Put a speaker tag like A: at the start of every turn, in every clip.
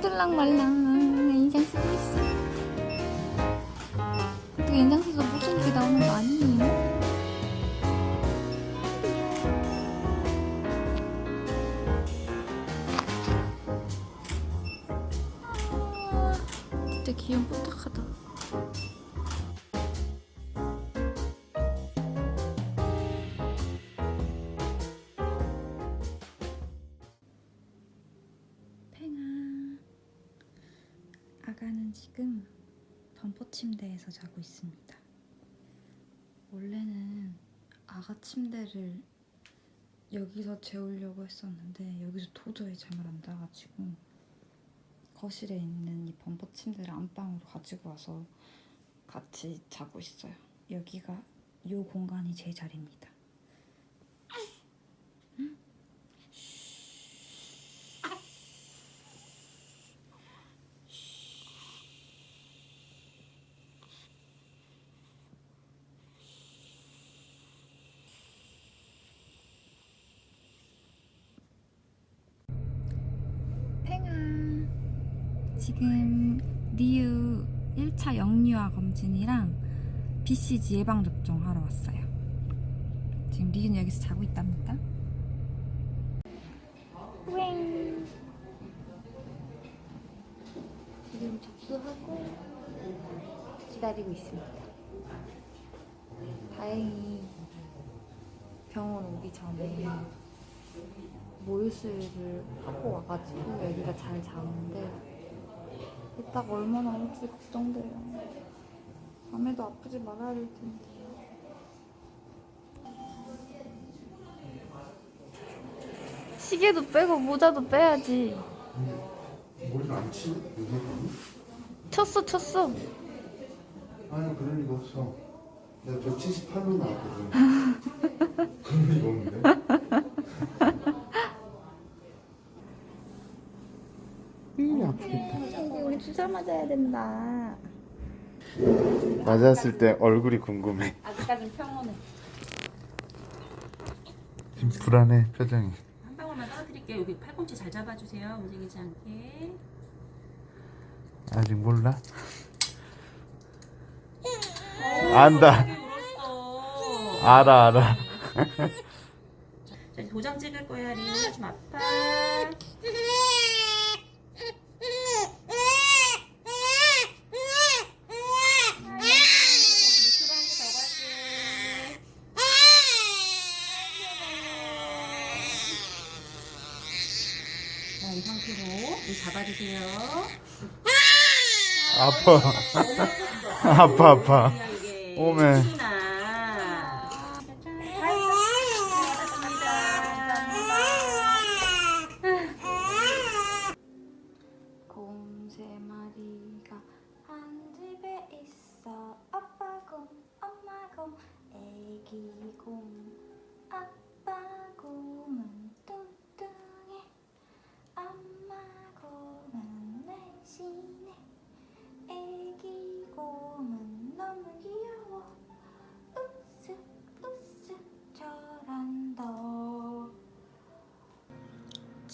A: 떠들랑 말랑 인상 쓰고 있어. 어떻게 인상 써서 목소리가 나오는 거 아니에요? 아가는 지금 범퍼 침대에서 자고 있습니다. 원래는 아가 침대를 여기서 재우려고 했었는데 여기서 도저히 잠을 안 자가지고 거실에 있는 이 범퍼 침대를 안방으로 가지고 와서 같이 자고 있어요. 여기가 이 공간이 제 자리입니다. 지금 리우 1차 영유아 검진이랑 BCG 예방접종 하러 왔어요. 지금 리우는 여기서 자고 있답니다. 웽 지금 접수하고 기다리고 있습니다. 다행히 병원 오기 전에 모유수유를 하고 와가지고 애기가 잘 자는데 이따가 얼마나 아플지 걱정돼요. 밤에도 아프지 말아야 될 텐데. 시계도 빼고 모자도 빼야지.
B: 머리를 안? 요새
A: 쳤어 쳤어.
B: 아니 그럴 리가 없어 내가 178로 나왔거든 그럴 리가 없는데 음 아프겠다
A: 우리 주사 맞아야 된다.
B: 맞았을 때 얼굴이 궁금해
A: 아직까진 평온해.
B: 지금 불안해 표정이
C: 한 방울만 떠드릴게요. 여기 팔꿈치 잘 잡아주세요. 움직이지 않게.
B: 아직 몰라? 안다. 알아 알아
C: 자, 도장 찍을 거야, 리우. 좀 아파. 밑으로 한개 더 갈게. 자, 이 상태로 이 잡아주세요.
B: 아파 아파 아파 오메.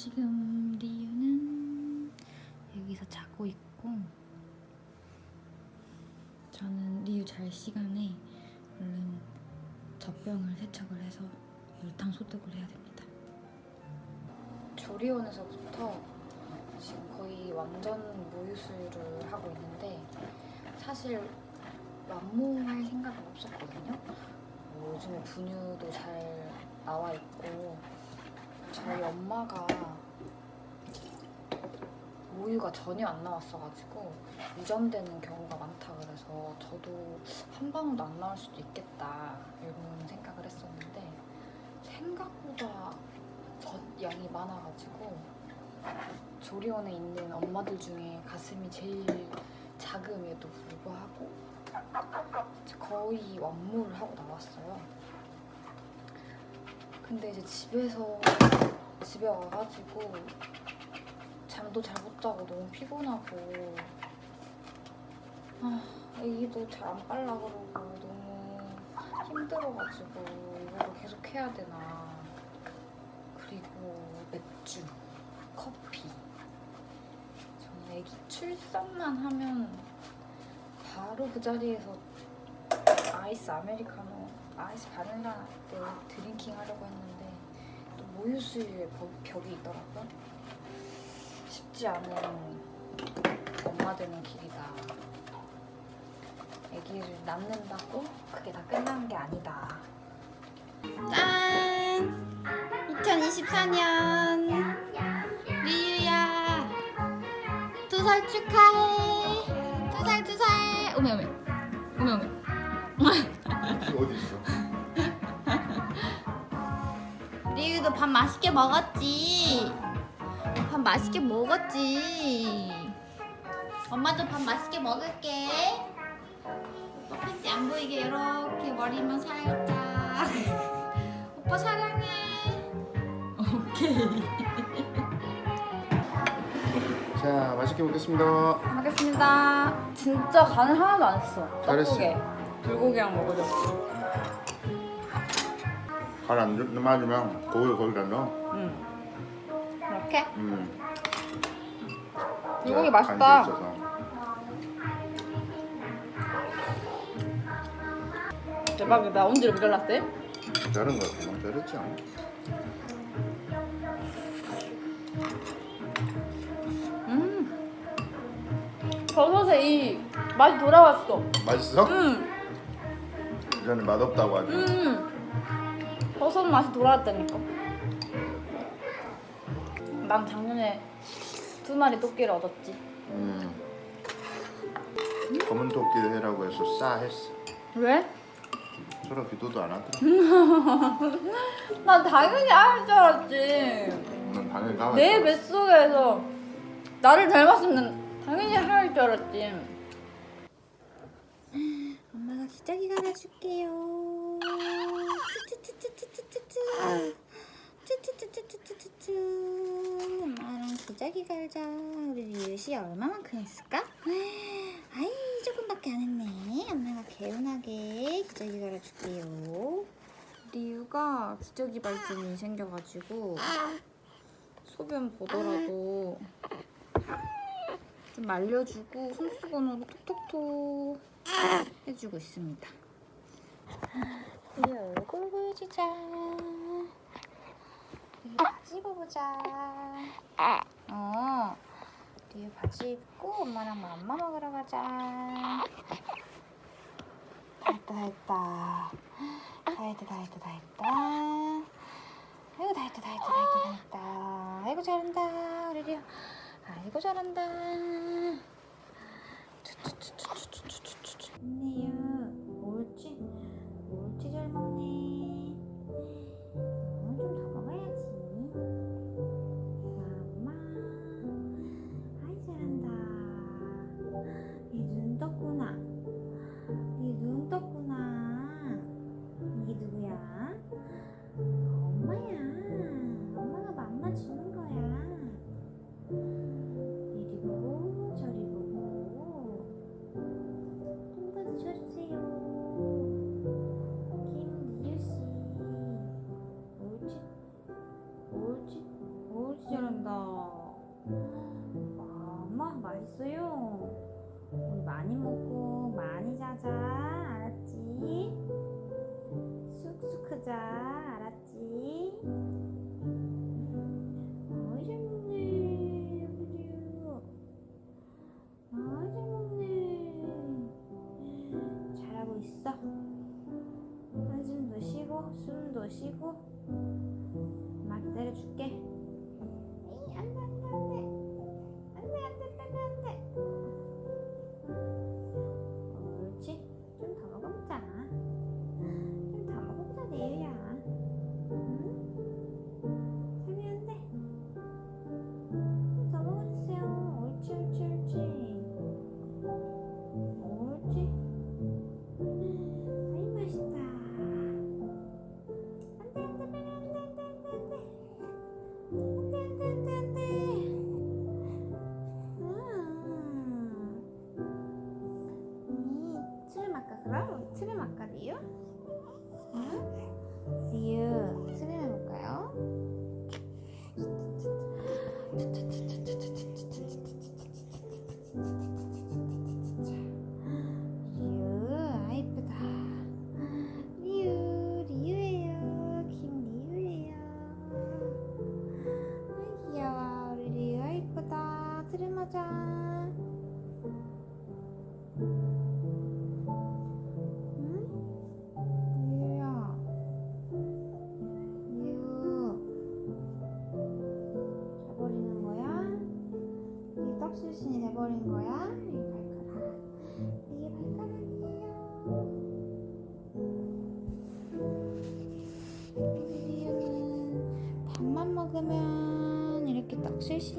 A: 지금 리유는 여기서 자고 있고 저는 리유 잘 시간에 얼른 젖병을 세척을 해서 물탕 소독을 해야 됩니다. 조리원에서부터 지금 거의 완전 모유수유를 하고 있는데 사실 완무할 생각은 없었거든요. 뭐 요즘에 분유도 잘 나와 있고 저희 엄마가 모유가 전혀 안 나왔어가지고 유전되는 경우가 많다 그래서 저도 한 방울도 안 나올 수도 있겠다 이런 생각을 했었는데 생각보다 젖 양이 많아가지고 조리원에 있는 엄마들 중에 가슴이 제일 작음에도 불구하고 거의 완무를 하고 나왔어요. 근데 이제 집에서 집에 와가지고 잠도 잘 못 자고 너무 피곤하고. 아 애기도 잘 안 빨라 그러고 너무 힘들어가지고 이거를 계속 해야 되나. 그리고 맥주, 커피. 저는 애기 출산만 하면 바로 그 자리에서 아이스 아메리카노, 아이스 바닐라 때 드링킹 하려고 했는데 또 모유수유의 벽- 벽이 있더라고요. 쉽지 않은 엄마 되는 길이다. 아기를 낳는다고 그게 다 끝나는 게 아니다. 짠! 2024년 리유야 두 살 축하해 두 살 두 살 오메 오메 오메 오메
B: 어디 있어?
A: 리유도 밥 맛있게 먹었지 밥 맛있게 먹었지 엄마도 밥 맛있게 먹을게 오빠 팬티 안 보이게 이렇게 머리만 살짝 오빠 사랑해 오케이
B: 자 맛있게 먹겠습니다.
A: 먹겠습니다. 진짜 간을 하나도 안 했어.
B: 잘했어.
A: 떡국에 불고기랑 먹으려고.
B: 간안 맞으면 고기 거기다 넣어.
A: 응. 이렇게?
B: 음.
A: 불고기
B: 네,
A: 맛있다.
B: 있어서.
A: 대박이다. 언제 이렇게 잘랐대?
B: 다른 거 같아. 잘했지 않아?
A: 음. 버섯에 이 맛이 돌아왔어.
B: 맛있어?
A: 음.
B: 전에 맛없다고 하지.
A: 음. 버섯 맛이 돌아왔다니까. 난 작년에 두 마리 토끼를 얻었지.
B: 음. 검은 토끼 해라고 해서 싸 했어.
A: 왜?
B: 서로 기도도 안 하더라.
A: 난 당연히 알 줄 알았지.
B: 난 당연히 가만.
A: 내 뱃속에서 나를 닮았으면 당연히 할 줄 알았지. 엄마가 기저귀 갈아줄게요. 쭈쭈쭈쭈쭈 쭈쭈. 쭈쭈쭈쭈쭈쭈쭈. 엄마랑 기저귀 갈자. 우리 리우시 얼마만큼 했을까? 아이 조금밖에 안 했네. 엄마가 개운하게 기저귀 갈아줄게요. 리우가 기저귀 발진이 생겨가지고 소변 보더라도 좀 말려주고 손수건으로 톡톡톡 해주고 있습니다. 우리 얼굴 보여주자. 바지 입어보자. 어, 리우 바지 입고 엄마랑 맘마 먹으러 가자. 다 했다, 다 했다. 다 했다, 다 했다, 다 했다. 아이고 다 했다 다 했다 다 했다 다 했다 아이고 잘한다 우리 리아 아이고 잘한다 จ้า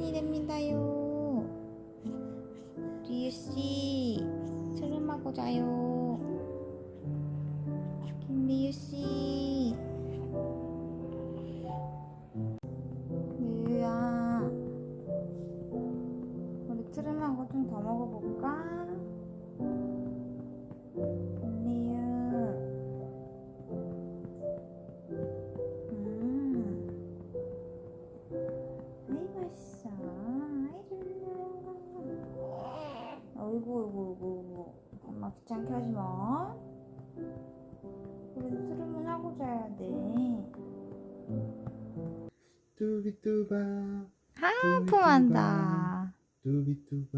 A: 떡실신이 됩니다요. 리우씨 트름하고 자요. 김리우씨. 리우야 우리 트름하고 좀 더 먹어볼까? 마 그래도 트름은 하고 자야 돼.
B: 두비두바
A: 하품한다.
B: 두비두바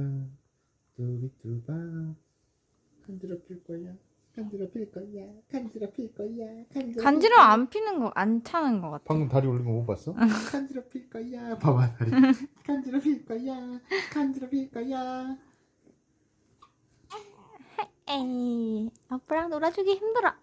B: 간지럽힐 거야 간지럽힐 거야 간지럽힐 거야 간지럽힐
A: 간지러
B: 거야.
A: 안 피는 거 안 차는 거 같아.
B: 방금 다리 올린 거 못 봤어? 간지럽힐 거야 봐봐 다리. 간지럽힐 거야 간지럽힐 거야
A: 에이 아빠랑 놀아주기 힘들어